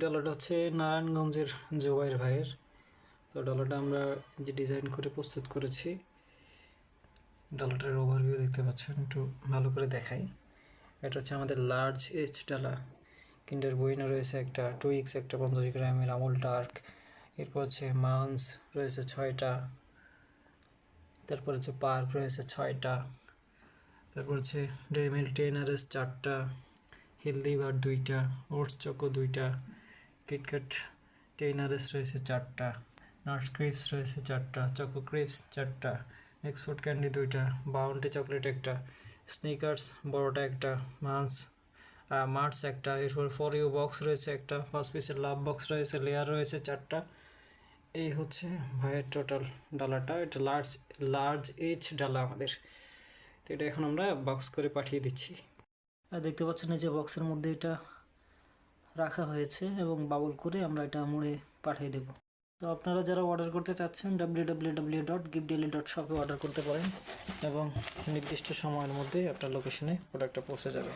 ডালাটা হচ্ছে নারায়ণগঞ্জের জোবাইর ভাইয়ের। তো ডালাটা আমরা যে ডিজাইন করে প্রস্তুত করেছি ডালাটার ওভারভিউ দেখতে পাচ্ছেন, একটু ভালো করে দেখাই। এটা হচ্ছে আমাদের লার্জ এইচ ডালা কিন্ডার বইনে রয়েছে একটা টু ইক্স একটা পঞ্চাশ গ্রামের আমুল ডার্ক এরপর হচ্ছে মান্স রয়েছে ছয়টা। তারপর হচ্ছে পার্ক রয়েছে ছয়টা। তারপর হচ্ছে ডেরিমিল টেন আর এস চারটা। হেলদি বার দুইটা। ওটস চকো দুইটা। কিটক্যাট এস রয়েছে চারটা নাটস ক্রিপস রয়েছে চারটা, চকো ক্রিপস চারটা এক্সপোর্ট ক্যান্ডি দুইটা, বাউন্টি চকলেট একটা, স্নিকার্স বড়টা একটা, মান্স মার্স একটা, এরপর ফর ইউ বক্স রয়েছে একটা, ফার্স্ট পিসের লাভ বক্স রয়েছে, লেয়ার রয়েছে চারটা। এই হচ্ছে ভাইয়ের টোটাল ডালাটা, এটা লার্জ লার্জ এইচ ডালা আমাদের। তো এটা এখন আমরা বক্স করে পাঠিয়ে দিচ্ছি। আর দেখতে পাচ্ছেন এই যে বক্সের মধ্যে এটা রাখা হয়েছে এবং বাবল করে আমরা এটা মুড়ে পাঠিয়ে দেব। তো আপনারা যারা অর্ডার করতে চাচ্ছেন W W dot gift dot শপে অর্ডার করতে পারেন এবং নির্দিষ্ট সময়ের মধ্যে আপনার লোকেশনে প্রোডাক্টটা পৌঁছে যাবে।